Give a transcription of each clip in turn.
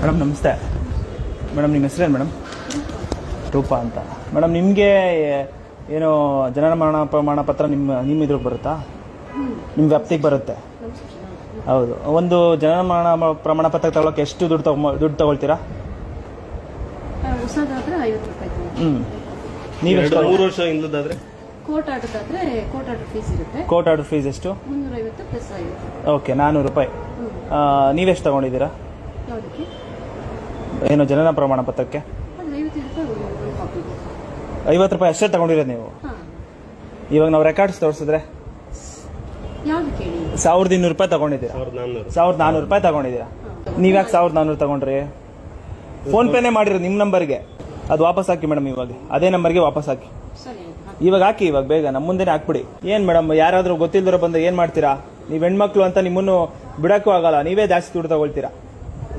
Madam ನಮಸ್ತೆ madam ನಿಮ್ಮ ಹೆಸರೇನು ಮೇಡಮ್ ರೂಪಾ ಅಂತ ಮೇಡಮ್ ನಿಮಗೆ ಏನು ಜನನ ಮರಣ ಪ್ರಮಾಣ ಪತ್ರ ನಿಮ್ಮ ನಿಮ್ಮ ಇದ್ರಿಗೆ ಬರುತ್ತಾ ನಿಮ್ಮ ವ್ಯಾಪ್ತಿಗೆ ಬರುತ್ತೆ ಹೌದು ಒಂದು ಜನನ ಮರಣ ಪ್ರಮಾಣ ಪತ್ರ ತಗೊಳಕ್ಕೆ ಎಷ್ಟು ದುಡ್ಡು ತಗೊ ದುಡ್ಡು ತಗೊಳ್ತೀರಾ. ಹ್ಞೂ ನೀವು ಮೂರು ವರ್ಷ ಇಲ್ಲದಾದ್ರೆ ಕೋರ್ಟ್ ಆರ್ಡರ್ದಾದ್ರೆ ಕೋರ್ಟ್ ಆರ್ಡರ್ ಫೀಸ್ ಇರುತ್ತೆ. ಕೋರ್ಟ್ ಆರ್ಡರ್ ಫೀಸ್ ಎಷ್ಟು ಮುನ್ನೂರ ಐವತ್ತು. ಪ್ಲಸ್ ಐವತ್ತು ಓಕೆ ನಾನ್ನೂರು ರೂಪಾಯಿ ನೀವೆಷ್ಟು ತಗೊಂಡಿದ್ದೀರಾ? ಏನು ಜನನ ಪ್ರಮಾಣ ಪತ್ರಕ್ಕೆ? ಐವತ್ತು ರೂಪಾಯಿ ಅಷ್ಟೇ ತಗೊಂಡಿರೋದು ನೀವು? ಇವಾಗ ನಾವು ರೆಕಾರ್ಡ್ಸ್ ತೋರಿಸಿದ್ರೆ? ಸಾವಿರದ ಇನ್ನೂರು ರೂಪಾಯಿ ತಗೊಂಡಿದ್ದೀರಾ? ಸಾವಿರದ ನಾನ್ನೂರು. ರೂಪಾಯಿ ತಗೊಂಡಿದ್ದೀರಾ? ನೀವ್ಯಾಕೆ ಸಾವಿರದ ನಾನ್ನೂರು ತಗೊಂಡ್ರಿ? ಫೋನ್ ಪೇನೇ ಮಾಡಿರೋ ನಿಮ್ಮ ನಂಬರ್ಗೆ. ಅದು ವಾಪಸ್ ಹಾಕಿ ಮೇಡಮ್ ಇವಾಗ. ಅದೇ ನಂಬರ್ಗೆ ವಾಪಸ್ ಹಾಕಿ. ಇವಾಗ ಹಾಕಿ ಇವಾಗ ಬೇಗ ನಮ್ಮ ಮುಂದೆನೇ ಹಾಕ್ಬಿಡಿ. ಏನ್ ಮೇಡಮ್ ಯಾರಾದ್ರೂ ಗೊತ್ತಿಲ್ದಿರೋ ಬಂದ್ರೆ ಏನು ಮಾಡ್ತೀರಾ? ನೀವ್ ಹೆಣ್ಮಕ್ಳು ಅಂತ ನಿಮ್ಮನ್ನು ಬಿಡೋಕ್ಕೂ ಆಗಲ್ಲ ನೀವೇ ಜಾಸ್ತಿ ದುಡ್ಡು ತಗೊಳ್ತೀರಾ?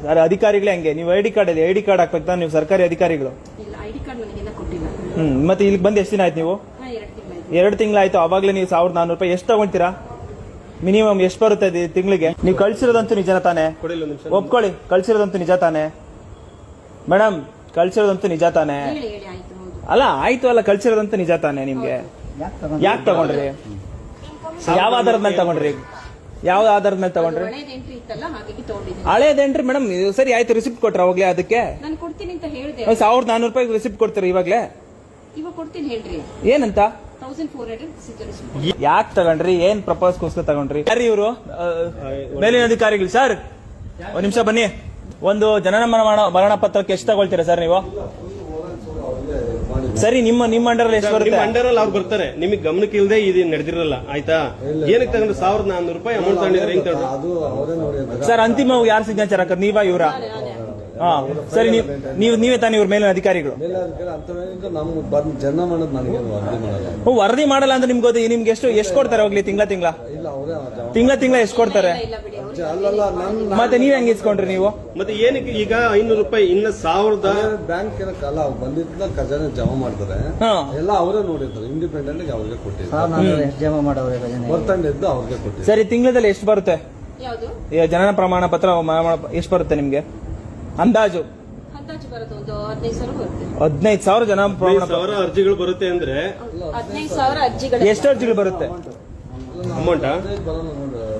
ಸರ್ ಅಧಿಕಾರಿಗಳೇ ಹಂಗೆ. ನೀವು ಐ ಡಿ ಕಾರ್ಡ್ ಇದೆ. ಐ ಡಿ ಕಾರ್ಡ್ ಹಾಕ್ಬೇಕು ತಾನೆ ನೀವು ಸರ್ಕಾರಿ ಅಧಿಕಾರಿಗಳು. ಇಲ್ಲ ಐ ಡಿ ಕಾರ್ಡ್ ನನಗೆಲ್ಲ ಕೊಟ್ಟಿಲ್ಲ. ಹ್ಮ್ ಮತ್ತೆ ಇಲ್ಲಿ ಬಂದು ಎಷ್ಟು ದಿನ ಆಯ್ತು ನೀವು? ಎರಡು ತಿಂಗಳಾಯ್ತು ಅವಾಗ್ಲೇ ನೀವು ಸಾವಿರದ ನಾನ್ನೂರು ರೂಪಾಯಿ ಎಷ್ಟು ತಗೊಂತೀರಾ? ಮಿನಿಮಮ್ ಎಷ್ಟು ಬರುತ್ತೆ ತಿಂಗಳಿಗೆ? ನೀವು ಕಳ್ಸಿರೋದಂತೂ ನಿಜ ತಾನೆ? ಕೊಡಿಲ್ಲ ಒಂದು ನಿಮಿಷ. ಒಪ್ಕೊಳ್ಳಿ. ಕಳ್ಸಿರೋದಂತೂ ನಿಜ ತಾನೆ? ಮೇಡಮ್ ಕಳ್ಸಿರೋದಂತೂ ನಿಜ ತಾನೆ? ಹೇಳಿ ಹೇಳಿ ಆಯ್ತು ಅಲ್ಲ ಆಯ್ತು ಅಲ್ಲ ಕಳ್ಸಿರೋದಂತೂ ನಿಜ ತಾನೆ ನಿಮ್ಗೆ? ಯಾಕೆ ತಗೊಂಡ್ರಿ? ಯಾವ ಆಧಾರದ ಮೇಲೆ ತಗೊಂಡ್ರಿ? ಯಾವ ಆಧಾರದ ಮೇಲೆ ತಗೊಂಡ್ರಿ? ಹಳೇದು ಹಳೇದೇನ್ರಿ ಮೇಡಮ್ ಸರಿ ಆಯ್ತು ರಿಸಿಪ್ಟ್ ಕೊಟ್ರ ಅವಾಗ್ಲೇ ಅದಕ್ಕೆ? ಸಾವಿರದ ನಾನೂರು ರೂಪಾಯಿ ರಿಸಿಪ್ಟ್ ಕೊಡ್ತೀರಿ ಇವಾಗ್ಲೇ? ಏನಂತ? ಯಾಕೆ ತಗೊಂಡ್ರಿ? ಏನ್ ಪ್ರಪೋಸ್ಗೋಸ್ಕರ ತಗೊಂಡ್ರಿ? ಯಾರು ಇವರು? ಮೇಲಿನ ಅಧಿಕಾರಿಗಳು. ಸರ್ ಒಂದ್ ನಿಮಿಷ ಬನ್ನಿ. ಒಂದು ಜನನ ಮರಣ ಮರಣ ಪತ್ರಕ್ಕೆ ಎಷ್ಟು ತಗೊಳ್ತೀರಾ ಸರ್ ನೀವು? ಸರಿ ನಿಮ್ಮ ನಿಮ್ಮ ಅಂಡರ್ ಎಷ್ಟು ನಿಮ್ಮ ಬರುತ್ತೆ? ಅಂಡರ್ ಅಲ್ಲಿ ಅವ್ರು ಬರ್ತಾರೆ. ನಿಮಗೆ ಗಮನಕ್ಕೆ ಇಲ್ಲದೆ ಇದು ನಡೆದಿರಲ್ಲ ಆಯ್ತಾ? ಏನಕ್ಕೆ ತಗೊಂಡ್ರೆ ಸಾವಿರದ ನಾನ್ನೂರು ರೂಪಾಯಿ ಅಮೌಂಟ್ ತಗೊಂಡಿದ್ರೆ ಹೆಂಗ್ ತಗೊಂಡ್ರು? ಅದು ಅವರೇ ನೋಡಿ ಸರ್ ಅಂತಿಮ ಯಾರು ಸಿಗ್ನೇಚರ್ ಹಾಕೋದು? ನೀವಾ ಇವರ? ಹಾ ಸರಿ ನೀವು ನೀವು ತಾನೇ ಇವ್ರ ಮೇಲಿನ ಅಧಿಕಾರಿಗಳು. ಜನ ಮಾಡೋದು ನನಗೆ ವರದಿ ಮಾಡಲ್ಲ ಹ್ಞೂ, ವರದಿ ಮಾಡಲ್ಲ ಅಂದ್ರೆ ನಿಮ್ಗೆ ಗೊತ್ತು ನಿಮ್ಗೆ ಎಷ್ಟು ಎಷ್ಟು ಕೊಡ್ತಾರೆ ಹೋಗ್ಲಿ ತಿಂಗಳ ತಿಂಗಳ? ಇಲ್ಲ ಅವರೇ ತಿಂಗಳ ತಿಂಗಳ ಎಷ್ಟು ಕೊಡ್ತಾರೆ? ಮತ್ತೆ ನೀವ್ ಹೆಂಗ್ ಇಸ್ಕೊಂಡ್ರಿ ನೀವು? ಮತ್ತೆ ಏನಕ್ಕೆ ಈಗ ಐನೂರು ರೂಪಾಯಿ ಇನ್ನ ಸಾವಿರದ ಬ್ಯಾಂಕ್ ಏನಕ್ಕಲ್ಲ ಅವ್ರು ಬಂದಿದ್ದ ಖಜಾನೆ ಜಮಾ ಮಾಡ್ತಾರೆ. ಹಾ. ಎಲ್ಲ ಅವರೇ ನೋಡಿರ್ತಾರೆ ಇಂಡಿಪೆಂಡೆಂಟ್ ಆಗಿ ಅವ್ರಿಗೆ ಕೊಟ್ಟಿದ್ದಾರೆ ಜಮಾ ಬರ್ತಂಡಿದ್ದು ಅವ್ರಿಗೆ ಕೊಟ್ಟಿದ್ದಾರೆ ಸರಿ ತಿಂಗಳದಲ್ಲಿ ಎಷ್ಟು ಬರುತ್ತೆ? ಯಾವುದು? ಈ ಜನನ ಪ್ರಮಾಣ ಪತ್ರ ಎಷ್ಟು ಬರುತ್ತೆ ನಿಮ್ಗೆ? ಅಂದಾಜು? ಅಂದಾಜು ಬರೋದು ಒಂದು ಹದಿನೈದು ಸಾವಿರ ಬರುತ್ತೆ. ಹದಿನೈದು ಸಾವಿರ ಜನ ಪ್ರಮಾಣ ಸಾವಿರ ಅರ್ಜಿಗಳು ಬರುತ್ತೆ ಅಂದ್ರೆ? ಹದಿನೈದು ಸಾವಿರ ಅರ್ಜಿಗಳು. ಎಷ್ಟು ಅರ್ಜಿಗಳು ಬರುತ್ತೆ? ಅಮೌಂಟ್ ಬರೋಣ ನೋಡಿ.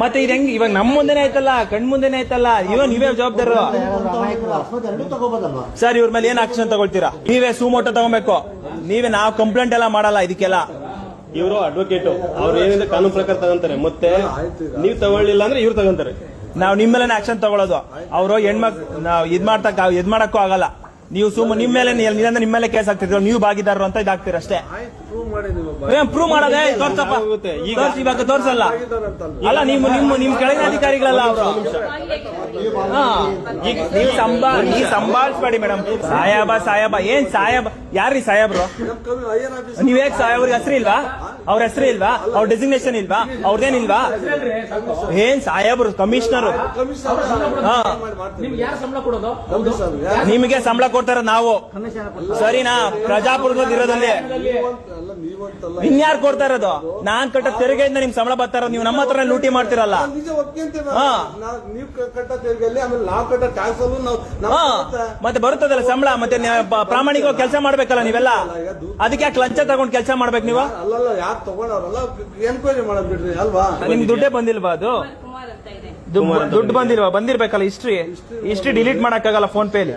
ಮತ್ತೆ ಇದು ಹೆಂಗ್ ಇವಾಗ ನಮ್ಮ ಮುಂದೆನೆ ಐತಲ್ಲ ಕಣ್ ಮುಂದೆನೆ ಐತಲ್ಲ ಇವ ನೀವೇ ಜವಾಬ್ದಾರ. ಎರಡು ಸರ್ ಇವ್ರ ಮೇಲೆ ಏನ್ ಆಕ್ಷನ್ ತಗೊಳ್ತೀರಾ? ನೀವೇ ಸುಮೋಟೋ ತಗೋಬೇಕು. ನೀವೇ ನಾವ್ ಕಂಪ್ಲೇಂಟ್ ಎಲ್ಲ ಮಾಡಲ್ಲ ಇದಕ್ಕೆಲ್ಲ. ಇವರು ಅಡ್ವೊಕೇಟ್ ಅವ್ರು ಏನಿದೆ ಕಾನೂನು ಪ್ರಕಾರ ತಗೊಂತಾರೆ. ಮತ್ತೆ ನೀವು ತಗೊಳ್ಳಿಲ್ಲ ಅಂದ್ರೆ ಇವ್ರು ತಗೊಂತಾರೆ. ನಾವ್ ನಿಮ್ಮ ಮೇಲೆ ಆಕ್ಷನ್ ತಗೊಳ್ಳೋದು ಅವರು ಹೆಣ್ಮಕ್ ನಾವ್ ಇದ್ ಮಾಡ್ತಾ ಇದ್ ಮಾಡಕ್ಕೂ ಆಗಲ್ಲ. ನೀವು ಸುಮ್ಮ ನಿಮ್ಮ ಮೇಲೆ ನಿನ್ನ ನಿಮ್ಮ ಮೇಲೆ ಕೇಸ್ ಆಗ್ತಿದ್ರು ನೀವು ಭಾಗಿದಾರರು ಅಂತ ಇದಾಗ್ತೀರ ಅಷ್ಟೇ. ಪ್ರೂವ್ ಮಾಡಿ ನೀವು ಪ್ರೂವ್ ಮಾಡೋದೇ ತೋರ್ಸಪ್ಪ. ಈಗ- ತೋರ್ಸಿ, ಇವಾಗ ತೋರ್ಸಲ್ಲ. ಅಲ್ಲ ನಿಮ್ಮ ನಿಮ್ಮ ನಿಮ್ ಕೆಳಗಿನ ಅಧಿಕಾರಿಗಳಲ್ಲ ಅವರು. ನೀವು ಸಂಬಾ ನೀವು ಸಂಭಾಳಿಸ್ಬೇಡಿ ಮೇಡಮ್. ಸಾಯಬ ಸಾಯಬ. ಏನ್ ಸಾಯಬ ಯಾರ್ರಿ ಸಾಯಬ್ರು? ನೀವ್ ಹೇಗ್ ಅವ್ರಿಗೆ ಹೆಸರು ಇಲ್ವಾ? ಅವ್ರ ಹೆಸರು ಇಲ್ವಾ? ಅವ್ರ ಡೆಸಿಗ್ನೇಷನ್ ಇಲ್ವಾ? ಅವ್ರದೇನಿಲ್ವಾ ಏನ್ ಸಾಹೇಬ್ರು ಕಮಿಷನರ್ ನಿಮ್ಗೆ ಸಂಬಳ ಕೊಡೋದು? ನಿಮಗೆ ಸಂಬಳ ಕೊಡ್ತಾರ ನಾವು. ಸರಿನಾ? ಪ್ರಜಾಪ್ರಭುತ್ವದ ಇರೋದಲ್ಲಿ ಇನ್ಯಾರು ಕೊಡ್ತಾ ಇರೋದು? ನಾನ್ ಕಟ್ಟ ತೆರಿಗೆಯಿಂದ ನಿಮ್ ಸಂಬಳ ಬರ್ತಾರ ನೀವು ನಮ್ಮ ಹತ್ರ ಲೂಟಿ ಮಾಡ್ತಿರಲ್ಲ. ನಿಜ ಒಪ್ಕೊಂತೀನಿ ಹಾ. ನಾವು ನೀವು ಕಟ್ಟ ತೆರಿಗೆಯಲ್ಲಿ ಆಮೇಲೆ ನಾವು ಕಟ್ಟ ಟ್ಯಾಕ್ಸ್ ಅಲ್ಲೂ ನಾವು ನಾವು ಹಾ. ಮತ್ತೆ ಬರುತ್ತದಲ್ಲ ಸಂಬಳ? ಮತ್ತೆ ಪ್ರಾಮಾಣಿಕವಾಗಿ ಕೆಲಸ ಮಾಡ್ಬೇಕಲ್ಲ ನೀವೆಲ್ಲ? ಅದಕ್ಕೆ ಯಾಕೆ ಲಂಚ ತಗೊಂಡ್ ಕೆಲಸ ಮಾಡ್ಬೇಕು ನೀವು? ಅಲ್ಲಲ್ಲ ಯಾರು ತಗೊಂಡವ್ರಲ್ಲ? ಎನ್ಕ್ವೈರಿ ಮಾಡಕ್ ಬಿಡ್ರಿ ಅಲ್ವಾ? ನಿಮ್ಗೆ ದುಡ್ಡೇ ಬಂದಿಲ್ವಾ ಅದು? ಕುಮಾರ್ ಅಂತ ಇದೆ. ದುಡ್ಡು- ದುಡ್ಡು ಬಂದಿಲ್ವಾ? ಬಂದಿರ್ಬೇಕಲ್ಲ ಹಿಸ್ಟ್ರಿ ಹಿಸ್ಟ್ರಿ ಡಿಲೀಟ್ ಮಾಡಕ್ಕಾಗಲ್ಲ ಫೋನ್ ಪೇಲಿ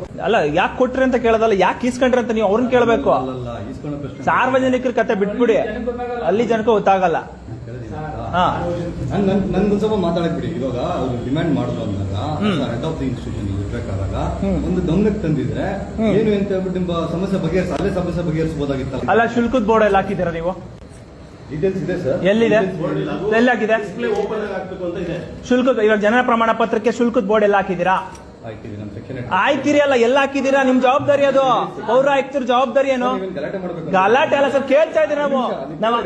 ಅಲ್ಲ ಯಾಕೆ ಕೊಟ್ರಿ ಅಂತ ಕೇಳೋದಲ್ಲ ಯಾಕೆ ಇಸ್ಕೊಂಡ್ರಿ ಅಂತ ನೀವು ಅವ್ರನ್ನ ಕೇಳಬೇಕು. ಅಲ್ಲಲ್ಲ ಇಸ್ಕೊಳ್ಳೋ ಪ್ರಶ್ನೆ ಸಾರ್ವಜನಿಕರ ಕತೆ ಬಿಟ್ಬಿಡಿ. ಅಲ್ಲಿ ಜನಕ್ಕೆ ಗೊತ್ತಾಗಲ್ಲ. ಹಾ. ನನ್ ನನ್ ನನ್ಗೊಂದ್ ಸ್ವಲ್ಪ ಮಾತಾಡಕ್ ಬಿಡಿ. ಇವಾಗ ಅವ್ರು ಡಿಮ್ಯಾಂಡ್ ಮಾಡಿದ್ರು ಅಂದಾಗ ಹೆಡ್ ಆಫ್ ದಿ ಇನ್ಸ್ಟಿಟ್ಯೂಷನ್ ಇರ್ಬೇಕಾದಾಗ ಒಂದು ಗಮನಕ್ಕೆ ತಂದಿದ್ರೆ ಏನು ಅಂತ ಹೇಳ್ಬಿಟ್ಟು ನಿಮ್ಮ ಸಮಸ್ಯೆ ಬಗೆಹರಿಸ ಅಲ್ಲೇ ಸಮಸ್ಯೆ ಬಗೆಹರಿಸಬಹುದಾಗಿತ್ತಲ್ಲ ಅಲ್ಲ ಶುಲ್ಕದ ಬೋರ್ಡ್ ಎಲ್ಲ ಹಾಕಿದ್ದೀರಾ ನೀವು? ಡೀಟೇಲ್ಸ್ ಇದೆ ಸರ್ ಎಲ್ಲಿದೆ? ಎಲ್ಲಿ ಹಾಕಿದೆ? ಓಪನ್ ಆಗ್ಬೇಕು ಅಂತ ಇದೆ. ಶುಲ್ಕದ ಇವಾಗ ಜನ ಪ್ರಮಾಣ ಪತ್ರಕ್ಕೆ ಶುಲ್ಕದ ಬೋರ್ಡ್ ಎಲ್ಲ ಹಾಕಿದ್ದೀರಾ? ಆಯ್ತಿರಿ ಅಲ್ಲ ಎಲ್ಲ ಹಾಕಿದೀರಾ ನಿಮ್ ಜವಾಬ್ದಾರಿ ಅದು. ಪೌರ ಆಯುಕ್ತರ ಜವಾಬ್ದಾರಿ ಏನು? ಗಲಾಟೆ ಅಲ್ಲ ಸರ್ ಕೇಳ್ತಾ ಇದ್ದೀವಿ ನಾವು. ನಾವು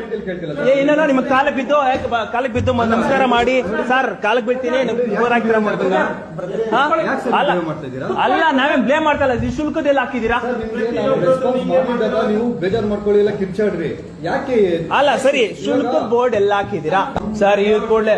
ಏನೋ ನಿಮ್ ನಿಮ್ಮ ಕಾಲಕ್ಕೆ ಬಿದ್ದು ಕಾಲಕ್ ಕಾಲಕ್ಕೆ ಬಿದ್ದು ನಮಸ್ಕಾರ ಮಾಡಿ. ಸರ್ ಕಾಲಕ್ಕೆ ಬೀಳ್ತೀನಿ ಅಲ್ಲ ಅಲ್ಲ ನಾವೇನ್ ಬ್ಲೇಮ್ ಮಾಡ್ತಾ ಇಲ್ಲ ಈ ಹಾಕಿದೀರಾ ಬೇಜಾರು ಮಾಡ್ಕೊಳ್ಳಿ ಎಲ್ಲ ಕಿರ್ಚಾಡ್ರಿ. ಯಾಕೆ ಅಲ್ಲ ಸರಿ ಶುಲ್ಕ ಬೋರ್ಡ್ ಎಲ್ಲ ಹಾಕಿದೀರಾ ಸರ್ ಇವ್ರ ಕೂಡಲೇ